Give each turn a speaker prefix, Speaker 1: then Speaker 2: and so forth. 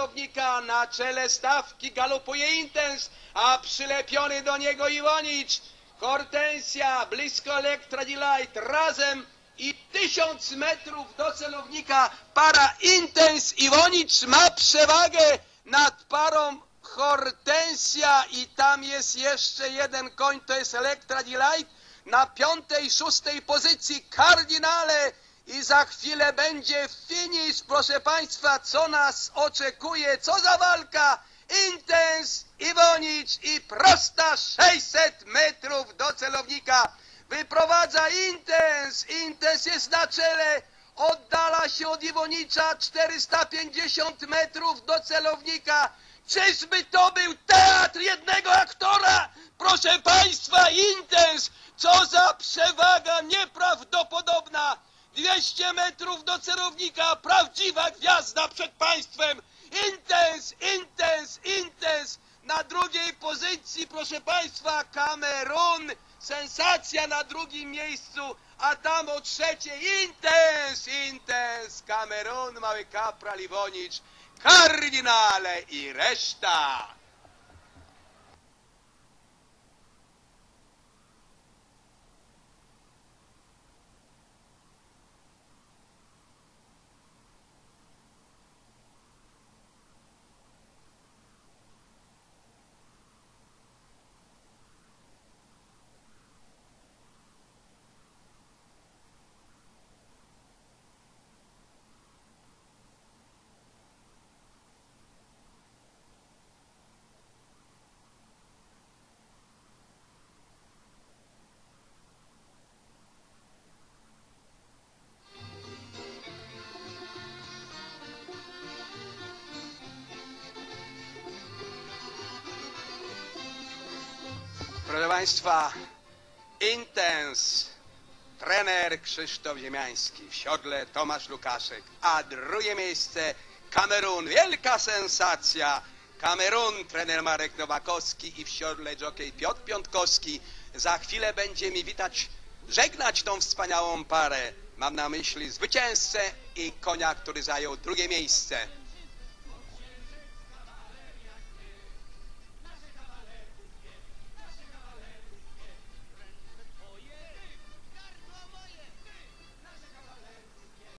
Speaker 1: celownika, na czele stawki galopuje Intens, a przylepiony do niego Iwonicz. Hortensja, blisko Elektra Delight, razem i tysiąc metrów do celownika. Para Intens Iwonicz ma przewagę nad parą Hortensja i tam jest jeszcze jeden koń, to jest Elektra Delight. Na piątej, szóstej pozycji Kardinale i za chwilę będzie finish, proszę Państwa, co nas oczekuje, co za walka! Intens, Iwonicz i prosta 600 metrów do celownika. Wyprowadza Intens, Intens jest na czele, oddala się od Iwonicza 450 metrów do celownika. Czyżby to był teatr jednego aktora? Proszę Państwa, Intens, co za przewaga nieprawdopodobna! 200 metrów do celownika, prawdziwa gwiazda przed Państwem! Intens, Intens, Intens! Na drugiej pozycji, proszę Państwa, Kamerun, sensacja na drugim miejscu, a tam o trzeciej Intens, Intens, Kamerun, Mały Kapral, Iwonicz, Kardinale i reszta! Państwa, Intens, trener Krzysztof Ziemiański, w siodle Tomasz Lukaszek, a drugie miejsce Kamerun, wielka sensacja. Kamerun, trener Marek Nowakowski i w siodle jockey Piotr Piątkowski. Za chwilę będzie mi witać, żegnać tą wspaniałą parę. Mam na myśli zwycięzcę i konia, który zajął drugie miejsce.